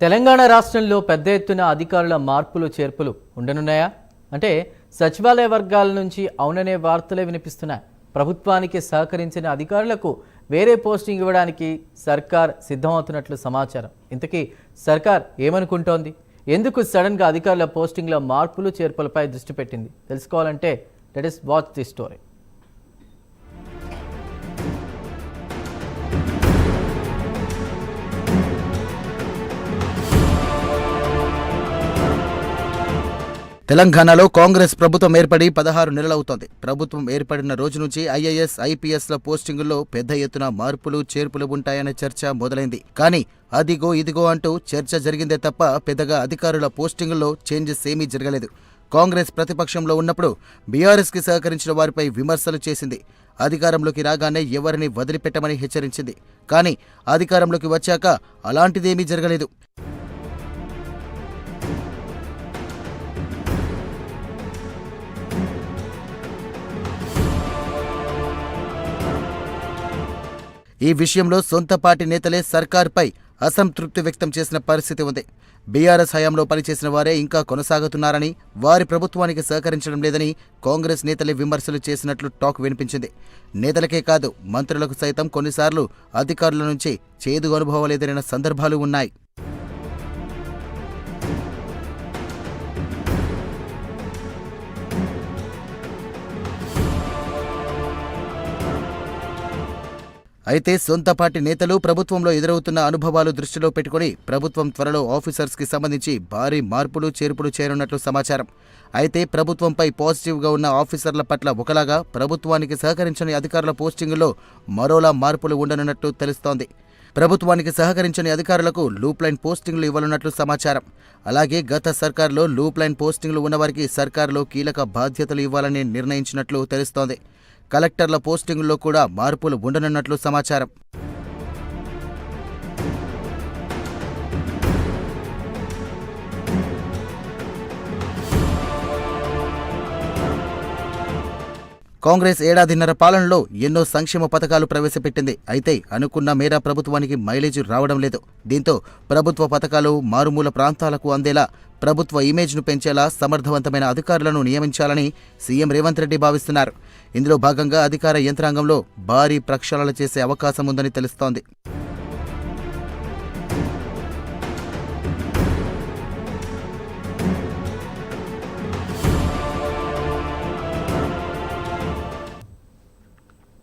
తెలంగాణ రాష్ట్రంలో పెద్ద ఎత్తున అధికారుల మార్పులు చేర్పులు ఉండనున్నాయా? అంటే సచివాలయ వర్గాల నుంచి అవుననే వార్తలే వినిపిస్తున్నాయి. ప్రభుత్వానికి సహకరించిన అధికారులకు వేరే పోస్టింగ్ ఇవ్వడానికి సర్కార్ సిద్ధమవుతున్నట్లు సమాచారం. ఇంతకీ సర్కార్ ఏమనుకుంటోంది? ఎందుకు సడన్గా అధికారుల పోస్టింగ్ల మార్పులు చేర్పులపై దృష్టి పెట్టింది? తెలుసుకోవాలంటే let us watch the story తెలంగాణలో కాంగ్రెస్ ప్రభుత్వం ఏర్పడి పదహారు నెలలవుతోంది. ప్రభుత్వం ఏర్పడిన రోజు నుంచి ఐఏఎస్ ఐపీఎస్ల పోస్టింగుల్లో పెద్ద ఎత్తున మార్పులు చేర్పులు ఉంటాయనే చర్చ మొదలైంది. కానీ అదిగో ఇదిగో అంటూ చర్చ జరిగిందే తప్ప పెద్దగా అధికారుల పోస్టింగుల్లో చేంజెస్ ఏమీ జరగలేదు. కాంగ్రెస్ ప్రతిపక్షంలో ఉన్నప్పుడు బీఆర్ఎస్కి సహకరించిన వారిపై విమర్శలు చేసింది. అధికారంలోకి రాగానే ఎవరిని వదిలిపెట్టమని హెచ్చరించింది. కానీ అధికారంలోకి వచ్చాక అలాంటిదేమీ జరగలేదు. ఈ విషయంలో సొంత పార్టీ నేతలే సర్కార్పై అసంతృప్తి వ్యక్తం చేసిన పరిస్థితి ఉంది. బీఆర్ఎస్ హయాంలో పనిచేసిన వారే ఇంకా కొనసాగుతున్నారని వారి ప్రభుత్వానికి సహకరించడం లేదని కాంగ్రెస్ నేతలే విమర్శలు చేసినట్లు టాక్ వినిపించింది. నేతలకే కాదు మంత్రులకు సైతం కొన్నిసార్లు అధికారుల నుంచి చేదు అనుభవాలు ఎదురైన సందర్భాలు ఉన్నాయి. అయితే సొంత పార్టీ నేతలు ప్రభుత్వంలో ఎదురవుతున్న అనుభవాలు దృష్టిలో పెట్టుకుని ప్రభుత్వం త్వరలో ఆఫీసర్స్కి సంబంధించి భారీ మార్పులు చేర్పులు చేయనున్నట్లు సమాచారం. అయితే ప్రభుత్వంపై పాజిటివ్గా ఉన్న ఆఫీసర్ల పట్ల ఒకలాగా ప్రభుత్వానికి సహకరించని అధికారుల పోస్టింగుల్లో మరోలా మార్పులు ఉండనున్నట్లు తెలుస్తోంది. ప్రభుత్వానికి సహకరించని అధికారులకు లూప్ లైన్ పోస్టింగ్లు ఇవ్వనున్నట్లు సమాచారం. అలాగే గత సర్కార్లో లూప్ లైన్ పోస్టింగ్లు ఉన్నవారికి సర్కారులో కీలక బాధ్యతలు ఇవ్వాలని నిర్ణయించినట్లు తెలుస్తోంది. కలెక్టర్ల పోస్టింగుల్లో కూడా మార్పులు ఉండనున్నట్లు సమాచారం. కాంగ్రెస్ ఏడాదిన్నర పాలనలో ఎన్నో సంక్షేమ పథకాలు ప్రవేశపెట్టింది. అయితే అనుకున్న మేర ప్రభుత్వానికి మైలేజ్ రావడం లేదు. దీంతో ప్రభుత్వ పథకాలు మారుమూల ప్రాంతాలకు అందేలా ప్రభుత్వ ఇమేజ్ను పెంచేలా సమర్థవంతమైన అధికారులను నియమించాలని సీఎం రేవంత్ రెడ్డి భావిస్తున్నారు. ఇందులో భాగంగా అధికార యంత్రాంగంలో భారీ ప్రక్షాళన చేసే అవకాశం ఉందని తెలుస్తోంది.